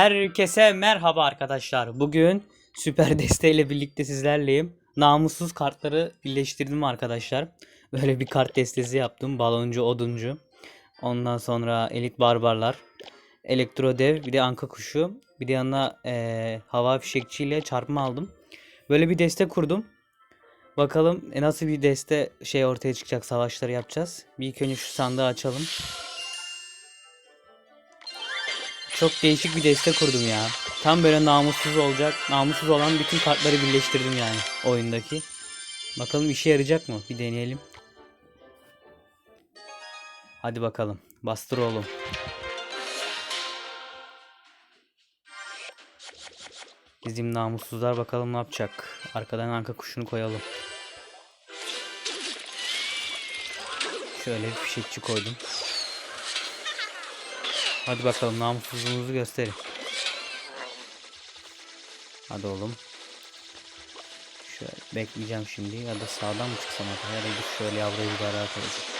Herkese merhaba arkadaşlar. Bugün süper desteğiyle birlikte sizlerleyim. Namussuz kartları birleştirdim arkadaşlar. Böyle bir kart destesi yaptım. Baloncu, oduncu. Ondan sonra elit barbarlar. Elektro dev, bir de anka kuşu. Bir de yanına eee, hava fişekçiyle çarpma aldım. Böyle bir deste kurdum. Bakalım e, nasıl bir deste şey ortaya çıkacak savaşları yapacağız. Bir ilk önce şu sandığı açalım. Çok değişik bir deste kurdum ya. Tam böyle namussuz olacak. Namussuz olan bütün kartları birleştirdim yani oyundaki. Bakalım işe yarayacak mı? Bir deneyelim. Hadi bakalım. Bastır oğlum. Bizim namussuzlar bakalım ne yapacak. Arkadan arka kuşunu koyalım. Şöyle bir fişekçi koydum. Hadi bakalım namussuzluğunuzu gösterin. Hadi oğlum. Şöyle bekleyeceğim şimdi ya da sağdan mı çıksam acaba ya da bir şöyle yavruyu bir ara koyacağım.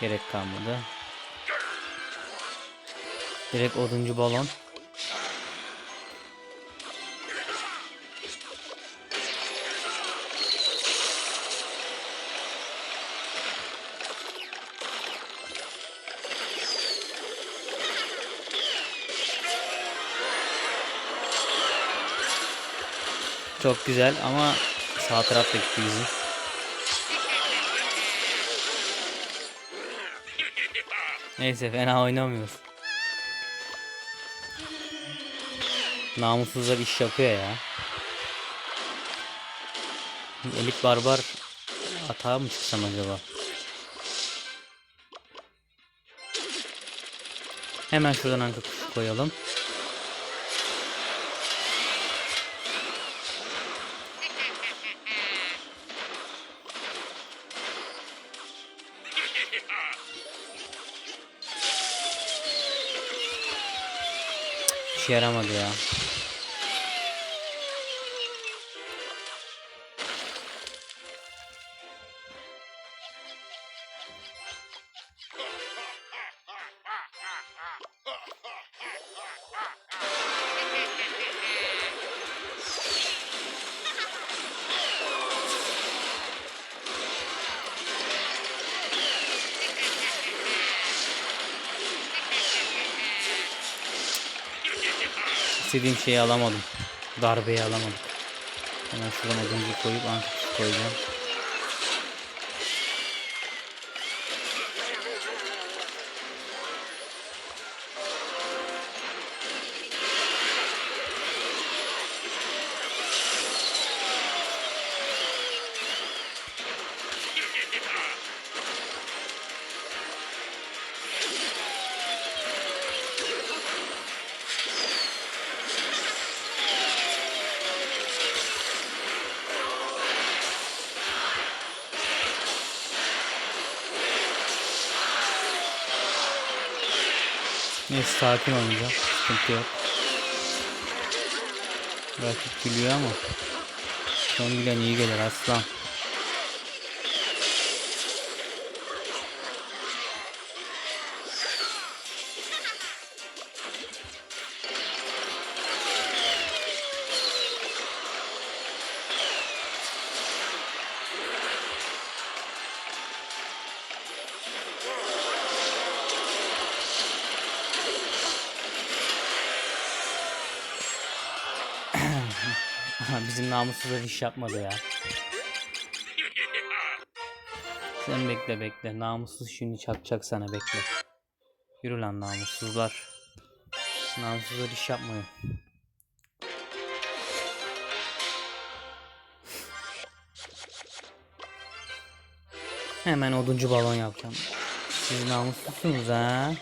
Gerek kalmadı. Direkt oduncu balon. Çok güzel ama sağ taraf da gitti bizim. Neyse fena oynamıyoruz. Namussuzlar iş yapıyor ya. Elit barbar hata mı çıksam acaba? Hemen şuradan anka koyalım. İşe yaramadı ya. İstediğim şeyi alamadım. Darbeyi alamadım. Hemen şuradan oduncu koyup antikus koyacağım. Neyse sakin oynayacağım. Sıkıntı yok. Rakip gülüyor ama son gülen iyi gelir aslan. Bizim namussuzlar iş yapmadı ya. Sen bekle bekle. Namussuz şimdi çakacak sana bekle. Yürü lan namussuzlar. Namussuzlar iş yapmıyor. Hemen oduncu balon yapacağım. Siz namussuzsunuz ha.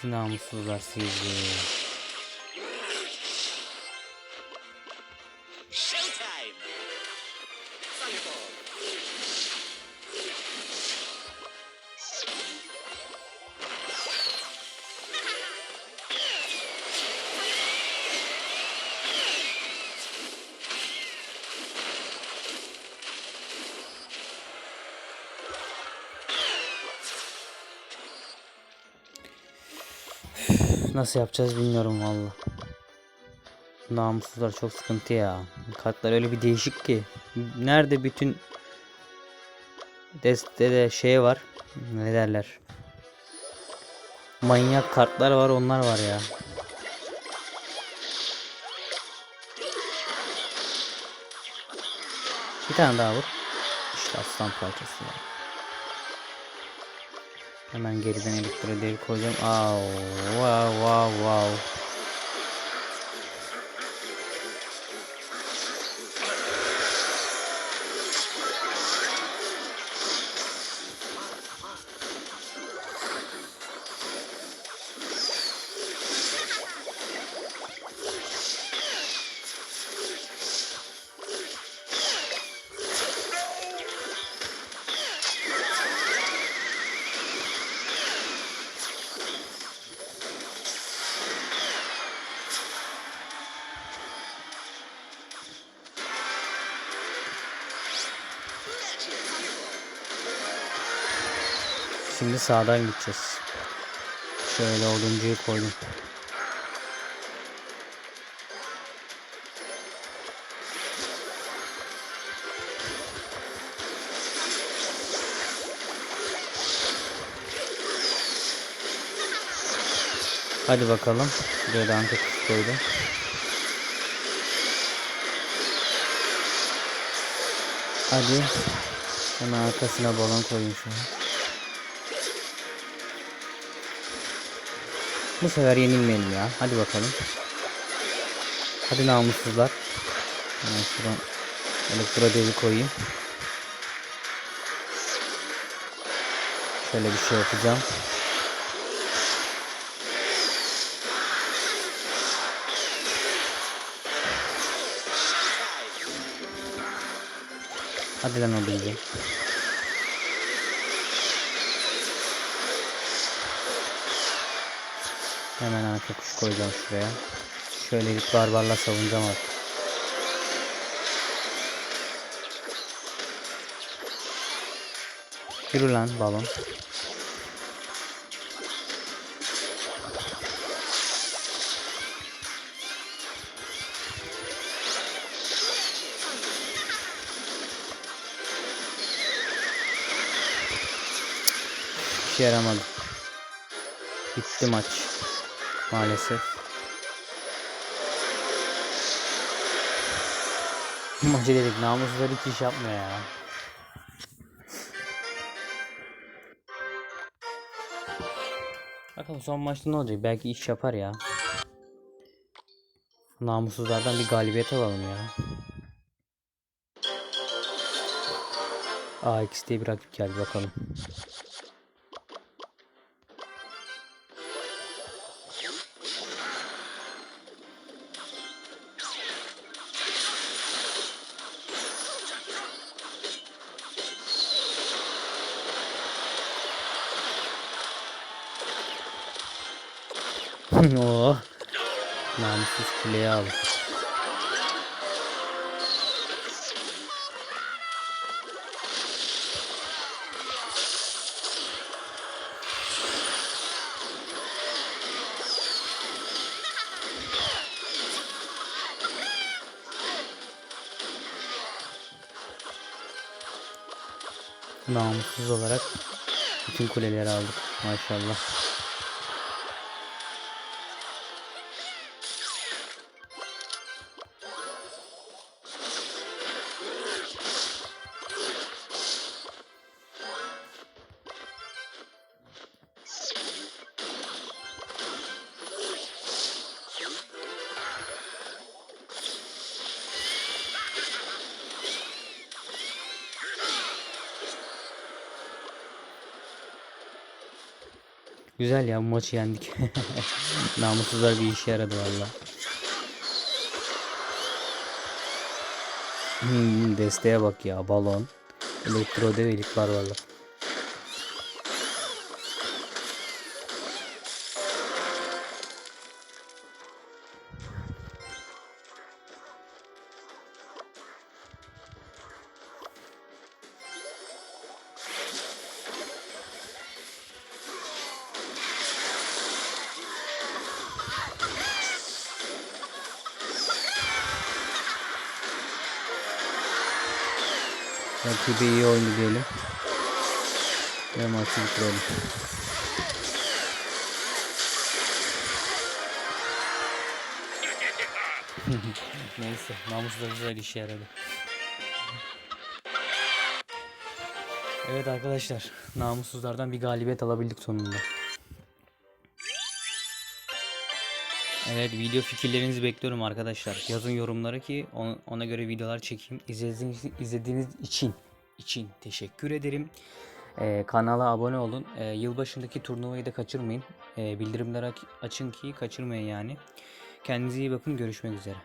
Siz namussuzlar sizi. Showtime! Thunderball! Nasıl yapacağız bilmiyorum valla. Namussuzlar çok sıkıntı ya. Kartlar öyle bir değişik ki. Nerede bütün destede şey var. Ne derler? Manyak kartlar var onlar var ya. Bir tane daha vur. İşte aslan parçası ya. Hemen geriden elektro dev koyacağım. Aa, wow wow wow. Şimdi sağdan gideceğiz. Şöyle oduncuyu koydum. Hadi bakalım. Şuraya da anka koydum. Hadi. Hemen arkasına balon koyayım şu Bu sefer yenilmeyelim ya. Hadi bakalım. Hadi namussuzlar. Hemen şuradan elektro devi koyayım. Şöyle bir şey yapacağım. Hadi lan o bilgi. Hemen arka kuş koyacağım şuraya. Şöyle bir barbarla savunacağım artık. Yürü lan balon. Bir şey yaramadı. Bitti maç. Maalesef. Maçı dedik namussuzlar hiç iş yapmıyor ya. Bakalım son maçta ne olacak? Belki iş yapar ya. Namussuzlardan bir galibiyet alalım ya. AX diye bir rakip geldi bakalım. oh. Namussuz kuleye aldı. Namussuz olarak bütün kuleleri aldık maşallah. Güzel ya bu maçı yendik. Namussuzlar bir işe yaradı valla. Hmm, desteğe bak ya balon. Elektro develik var valla. Rakibi iyi oyunu diyelim. Ve maçı bitirelim. Neyse namus da güzel işe yaradı. Evet arkadaşlar namussuzlardan bir galibiyet alabildik sonunda. Evet video fikirlerinizi bekliyorum arkadaşlar. Yazın yorumlara ki ona, göre videolar çekeyim. İzlediğiniz, izlediğiniz için için teşekkür ederim. Ee, kanala abone olun. Ee, yılbaşındaki turnuvayı da kaçırmayın. Ee, bildirimleri aç- açın ki kaçırmayın yani. Kendinize iyi bakın. Görüşmek üzere.